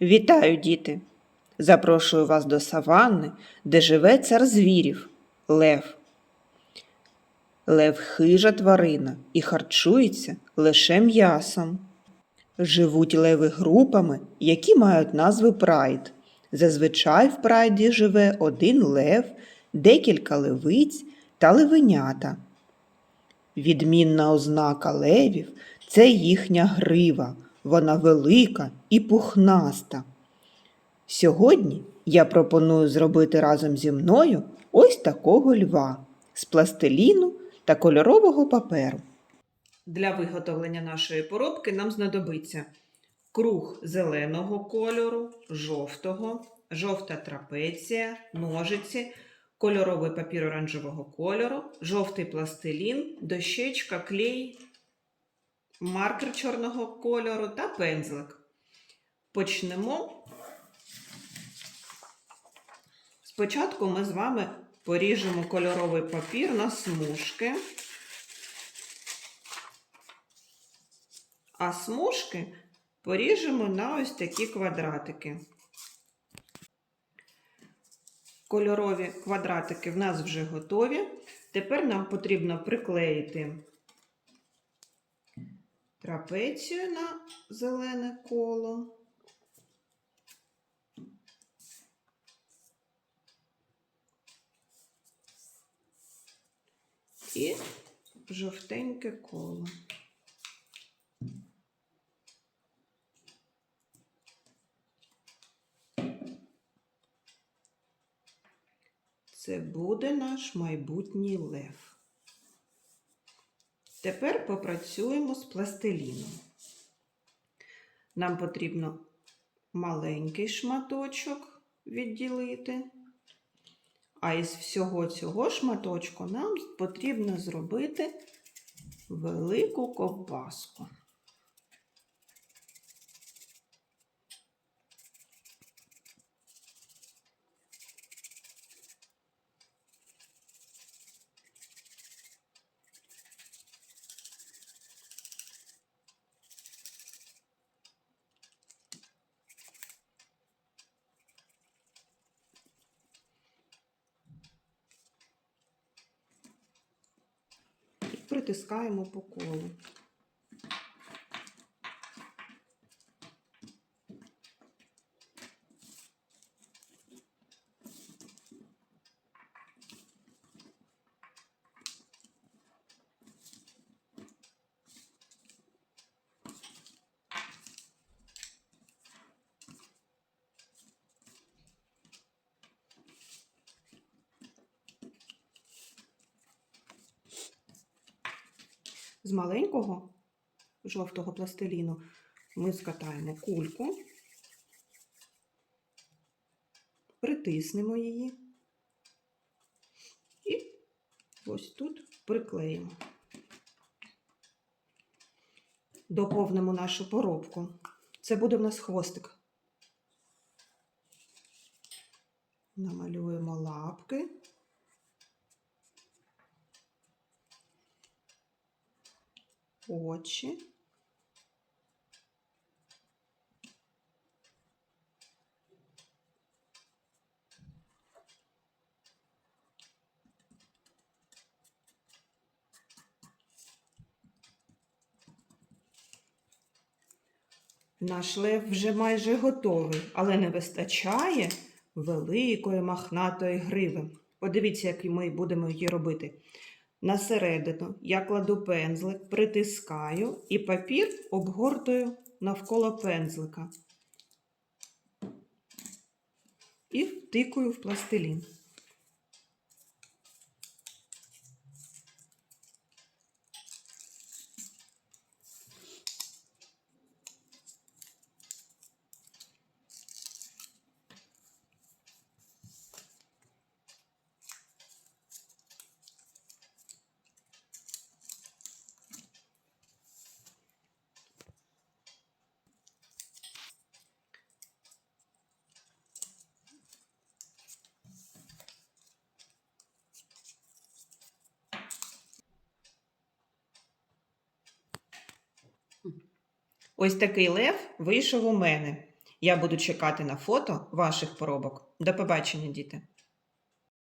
Вітаю, діти! Запрошую вас до саванни, де живе цар звірів Лев. Лев хижа тварина і харчується лише м'ясом. Живуть леви групами, які мають назви прайд. Зазвичай в прайді живе один лев, декілька левиць та левенята. Відмінна ознака левів це їхня грива. Вона велика і пухнаста. Сьогодні я пропоную зробити разом зі мною ось такого льва з пластиліну та кольорового паперу. Для виготовлення нашої поробки нам знадобиться круг зеленого кольору, жовтого, жовта трапеція, ножиці, кольоровий папір оранжевого кольору, жовтий пластилін, дощечка, клей, маркер чорного кольору та пензлик. Почнемо. Спочатку ми з вами поріжемо кольоровий папір на смужки, а смужки поріжемо на ось такі квадратики. Кольорові квадратики в нас вже готові. Тепер нам потрібно приклеїти трапецію на зелене коло. І жовтеньке коло. Це буде наш майбутній лев. Тепер попрацюємо з пластиліном. Нам потрібно маленький шматочок відділити. А із всього цього шматочку нам потрібно зробити велику ковбаску. І притискаємо по колу. З маленького жовтого пластиліну ми скатаємо кульку, притиснемо її і ось тут приклеїмо. Доповнимо нашу поробку. Це буде в нас хвостик. Намалюємо лапки. Очі. Наш лев вже майже готовий, але не вистачає великої махнатої гриви. Подивіться, як ми будемо її робити. На середину я кладу пензлик, притискаю і папір обгортую навколо пензлика і втикую в пластилін. Ось такий лев вийшов у мене. Я буду чекати на фото ваших поробок. До побачення, діти!